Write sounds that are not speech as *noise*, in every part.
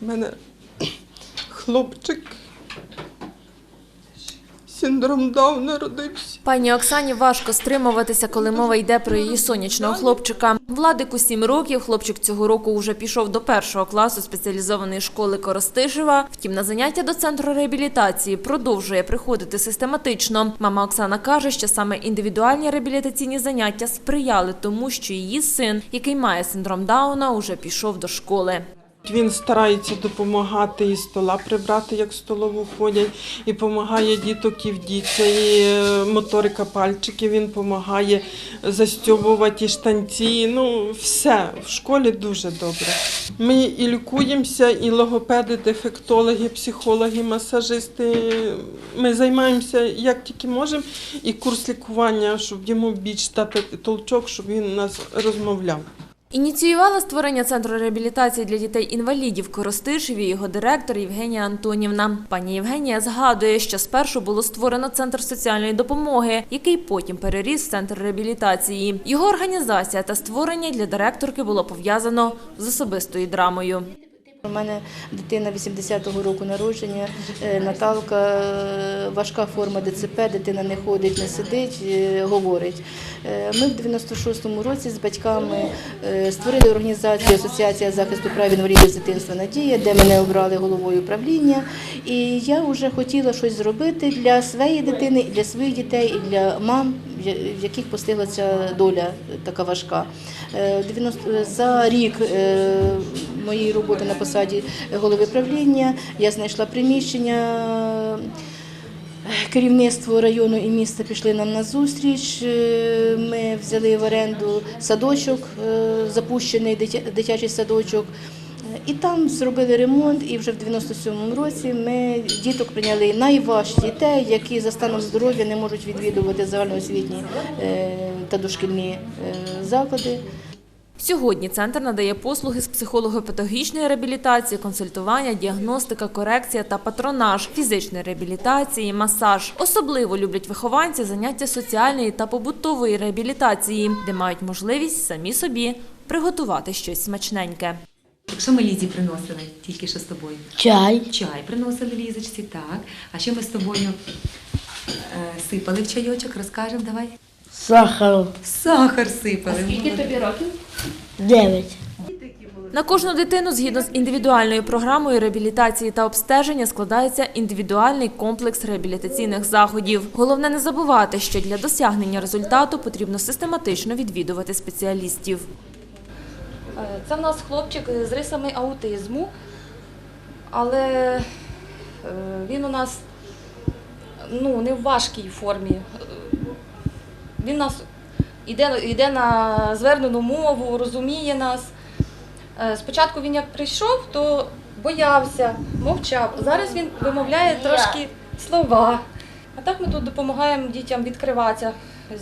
Мене хлопчик. Синдром Дауна родився. Пані Оксані важко стримуватися, коли мова йде про її сонячного хлопчика. Владику сім років. Хлопчик цього року уже пішов до першого класу спеціалізованої школи Коростишева. Втім, на заняття до центру реабілітації продовжує приходити систематично. Мама Оксана каже, що саме індивідуальні реабілітаційні заняття сприяли тому, що її син, який має синдром Дауна, уже пішов до школи. Він старається допомагати і стола прибрати, як столову ходять, і допомагає діток і вдіться, і е, моторика пальчиків, він допомагає застьобувати і штанці. Ну, все, в школі дуже добре. Ми і лікуємося, і логопеди, дефектологи, психологи, масажисти. Ми займаємося як тільки можемо, і курс лікування, щоб йому більш дати толчок, щоб він нас розмовляв. Ініціювала створення центру реабілітації для дітей-інвалідів Коростишеві його директор Євгенія Антонівна. Пані Євгенія згадує, що спершу було створено центр соціальної допомоги, який потім переріс в центр реабілітації. Його організація та створення для директорки було пов'язано з особистою драмою. У мене дитина 80-го року народження, е, Наталка, е, важка форма ДЦП, дитина не ходить, не сидить, е, говорить. Ми в 96-му році з батьками створили організацію Асоціація захисту прав інвалідів з дитинства Надія, де мене обрали головою правління. І я вже хотіла щось зробити для своєї дитини, для своїх дітей, і для мам, в яких постигла ця доля така важка. 90 За рік моєї роботи на посаді голови правління я знайшла приміщення. Керівництво району і міста пішли нам на зустріч. Е, Ми взяли в оренду садочок, е, запущений дитячий садочок. Е, І там зробили ремонт, і вже в 97-му році ми діток прийняли найважчі дітей, які за станом здоров'я не можуть відвідувати загальноосвітні е, та дошкільні е, заклади. Сьогодні центр надає послуги з психолого-педагогічної реабілітації, консультування, діагностика, корекція та патронаж, фізичної реабілітації, масаж. Особливо люблять вихованці заняття соціальної та побутової реабілітації, де мають можливість самі собі приготувати щось смачненьке. Що ми Лізі приносили тільки що з тобою? Чай, Чай приносили Лізочці, так. А що ми з тобою е, сипали в чайочок? Розкажемо, давай. Сахар, Сахар сипали. тобі років? дев'ять. На кожну дитину згідно з індивідуальною програмою реабілітації та обстеження складається індивідуальний комплекс реабілітаційних заходів. Головне не забувати, що для досягнення результату потрібно систематично відвідувати спеціалістів. Е, Це в нас хлопчик з рисами аутизму, але е, він у нас ну, не в важкій формі. Він нас йде, йде на звернену мову, розуміє нас. Е, Спочатку він як прийшов, то боявся, мовчав. Зараз він вимовляє трошки слова. А так ми тут допомагаємо дітям відкриватися,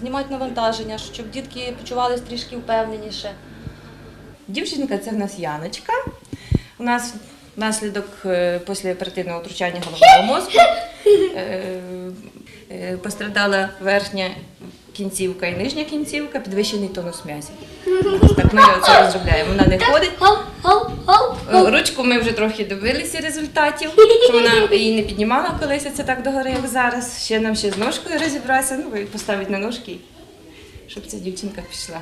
знімати навантаження, щоб дітки почувалися трішки впевненіше. Дівчинка це в нас Яночка. У нас внаслідок е, післяоперативного втручання головного мозку е, пострадала верхня кінцівка і нижня кінцівка, підвищений тонус м'язів. Так ми це розробляємо. Вона не ходить. Е, Ручку ми вже трохи добилися результатів, що вона *laughs* її не піднімала колись це так догори, як зараз. Ще нам ще з ножкою розібратися, ну поставити на ножки, щоб ця дівчинка пішла.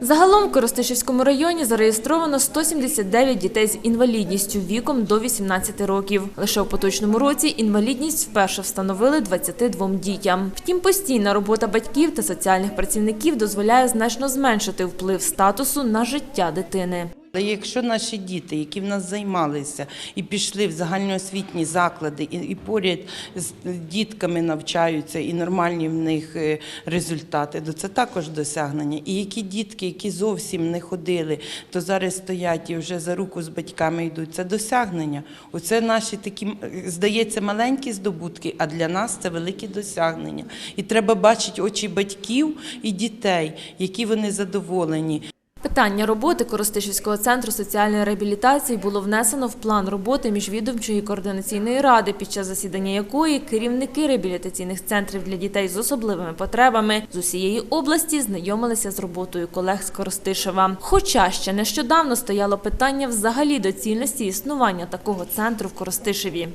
Загалом в Коростишівському районі зареєстровано 179 дітей з інвалідністю віком до 18 років. Лише у поточному році інвалідність вперше встановили 22 дітям. Втім, постійна робота батьків та соціальних працівників дозволяє значно зменшити вплив статусу на життя дитини. Але якщо наші діти, які в нас займалися і пішли в загальноосвітні заклади, і, поряд з дітками навчаються, і нормальні в них е, результати, то це також досягнення. І які дітки, які зовсім не ходили, то зараз стоять і вже за руку з батьками йдуть. Це досягнення. Оце наші такі, здається, маленькі здобутки, а для нас це великі досягнення. І треба бачити очі батьків і дітей, які вони задоволені. Питання роботи Коростишівського центру соціальної реабілітації було внесено в план роботи міжвідомчої координаційної ради, під час засідання якої керівники реабілітаційних центрів для дітей з особливими потребами з усієї області знайомилися з роботою колег з Коростишева. Хоча ще нещодавно стояло питання взагалі доцільності існування такого центру в Коростишеві.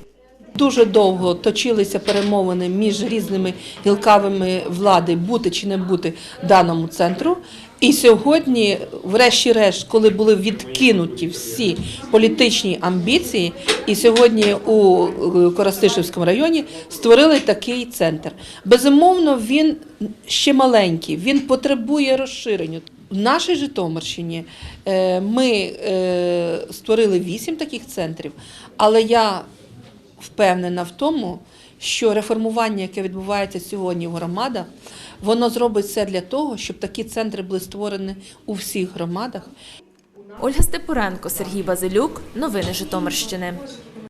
Дуже довго точилися перемовини між різними гілкавими влади, бути чи не бути даному центру. І сьогодні, врешті-решт, коли були відкинуті всі політичні амбіції, і сьогодні у е, Коростишівському районі створили такий центр. Безумовно, він ще маленький, він потребує розширення. В нашій Житомирщині е, ми е, створили вісім таких центрів, але я впевнена в тому, що реформування, яке відбувається сьогодні в громадах, воно зробить все для того, щоб такі центри були створені у всіх громадах. Ольга Степуренко, Сергій Базилюк. Новини Житомирщини.